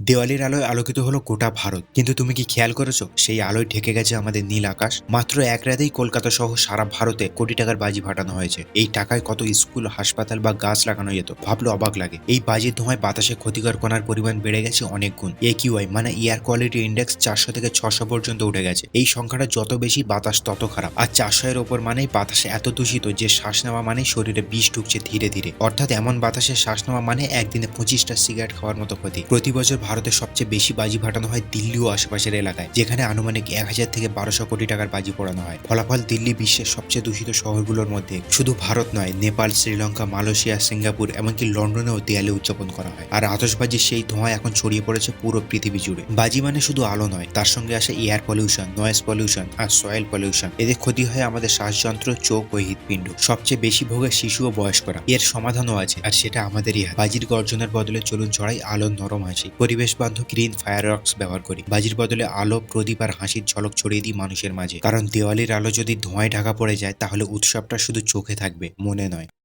দেওয়ালির আলোয় আলোকিত হলো গোটা ভারত। কিন্তু তুমি কি খেয়াল করেছ? সেই আলোয় ঢেকে গেছে আমাদের নীল আকাশ। মাত্র এক রাতেই কলকাতা সহ সারা ভারতে কোটি টাকার বাজি ফাটানো হয়েছে। এই টাকায় কত স্কুল, হাসপাতাল বা গাছ লাগানো যেত? ভাবলে অবাক লাগে। এই বাজির ধোঁয়ায় বাতাসে ক্ষতিকর কণার পরিমাণ বেড়ে গেছে অনেক গুণ। একিউআই মানে এয়ার কোয়ালিটি ইন্ডেক্স চারশো থেকে ছশো পর্যন্ত উঠে গেছে। এই সংখ্যাটা যত বেশি বাতাস তত খারাপ। আর চারশো এর ওপর মানেই বাতাসে এত দূষিত যে শ্বাস নেওয়া মানে শরীরে বিষ ঢুকছে ধীরে ধীরে। অর্থাৎ এমন বাতাসে শ্বাস নেওয়া মানে একদিনে পঁচিশটা সিগারেট খাওয়ার মতো ক্ষতি। প্রতি বছর ভারতের সবচেয়ে বেশি বাজি ফাটানো হয় দিল্লি ও আশেপাশের এলাকায়, যেখানে আনুমানিক এক হাজার থেকে বারোশো কোটি টাকার বাজি পোড়ানো হয়। ফলাফল দিল্লি বিশ্বের সবচেয়ে দূষিত শহরগুলোর মধ্যে শুধু ভারত নয়, নেপাল, শ্রীলঙ্কা, মালয়েশিয়া, সিঙ্গাপুর এমনকি লন্ডনেও দেয়ালে উদযাপন করা হয়। আর আতশবাজির সেই ধোঁয়া এখন ছড়িয়ে পড়েছে পুরো পৃথিবী জুড়ে। বাজি মানে শুধু আলো নয়, তার সঙ্গে আসে এয়ার পলিউশন নয়েজ পলিউশন আর সয়েল পলিউশন এতে ক্ষতি হয় আমাদের শ্বাসযন্ত্র, চোখ ও হৃদপিণ্ড সবচেয়ে বেশি ভোগে শিশু ও বয়স্করা। এর সমাধানও আছে, আর সেটা আমাদেরই হাতে। বাজির গর্জনের বদলে চলুন ছড়াই আলোর নরম হাসি। পরিবেশ বান্ধব গ্রিন ফায়ার ব্যবহার করি। বাজির বদলে আলো, প্রদীপ আর হাসির ঝলক ছড়িয়ে দিই মানুষের মাঝে। কারণ দেওয়ালির আলো যদি ধোঁয়ায় ঢাকা পড়ে যায়, তাহলে উৎসবটা শুধু চোখে থাকবে, মনে নয়।